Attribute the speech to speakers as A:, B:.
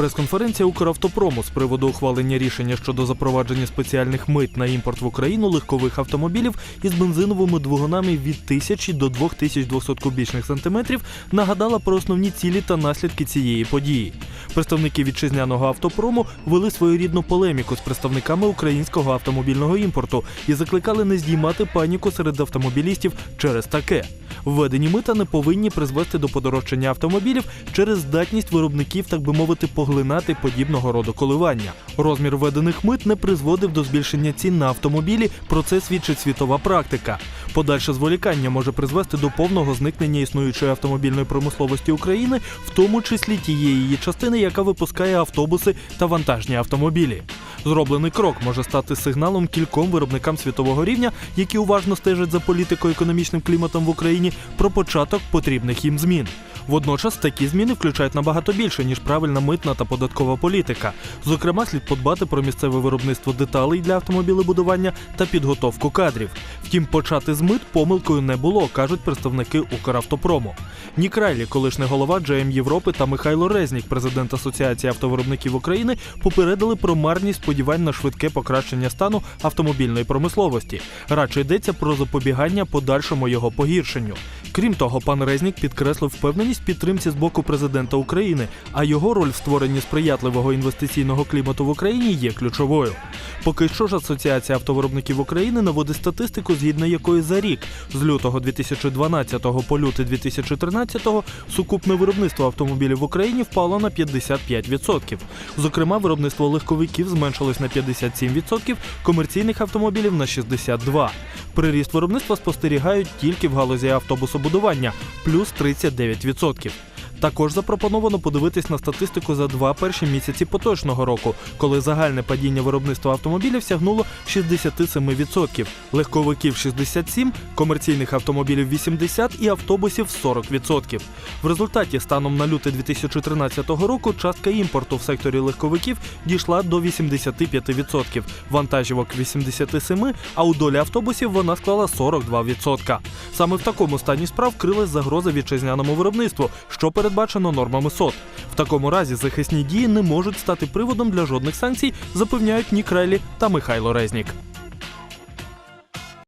A: Прес-конференція Укравтопрому з приводу ухвалення рішення щодо запровадження спеціальних мит на імпорт в Україну легкових автомобілів із бензиновими двигунами від 1000 до 2200 кубічних сантиметрів нагадала про основні цілі та наслідки цієї події. Представники вітчизняного автопрому вели своєрідну полеміку з представниками українського автомобільного імпорту і закликали не здіймати паніку серед автомобілістів через таке. Введені мита не повинні призвести до подорожчання автомобілів через здатність виробників, так би мовити, поглинати подібного роду коливання. Розмір введених мит не призводив до збільшення цін на автомобілі. Про це свідчить світова практика. Подальше зволікання може призвести до повного зникнення існуючої автомобільної промисловості України, в тому числі тієї її частини, яка випускає автобуси та вантажні автомобілі. Зроблений крок може стати сигналом кільком виробникам світового рівня, які уважно стежать за політико-економічним кліматом в Україні, про початок потрібних їм змін. Водночас такі зміни включають набагато більше, ніж правильна митна та податкова політика. Зокрема, слід подбати про місцеве виробництво деталей для автомобілебудування та підготовку кадрів. Втім, почати з мит помилкою не було, кажуть представники Укравтопрому. Нік Райлі, колишній голова GM Європи та Михайло Резнік, президент Асоціації автовиробників України, попередили про марність сподівань на швидке покращення стану автомобільної промисловості. Радше йдеться про запобігання подальшому його погіршенню. Крім того, пан Резнік підкреслив впевненість підтримці з боку президента України, а його роль в створенні сприятливого інвестиційного клімату в Україні є ключовою. Поки що ж Асоціація автовиробників України наводить статистику, згідно якої за рік з лютого 2012 по лютий 2013 сукупне виробництво автомобілів в Україні впало на 55%. Зокрема, виробництво легковиків зменшилось на 57%, комерційних автомобілів на 62%. Приріст виробництва спостерігають тільки в галузі автобусобудування плюс 39%. Також запропоновано подивитись на статистику за два перші місяці поточного року, коли загальне падіння виробництва автомобілів сягнуло 67%, легковиків 67%, комерційних автомобілів 80% і автобусів 40%. В результаті станом на лютий 2013 року частка імпорту в секторі легковиків дійшла до 85%, вантажівок 87%, а у долі автобусів вона склала 42%. Саме в такому стані справ крилась загроза вітчизняному виробництву, що передбачено нормами СОТ. В такому разі захисні дії не можуть стати приводом для жодних санкцій, запевняють Нік Релі та Михайло Резнік.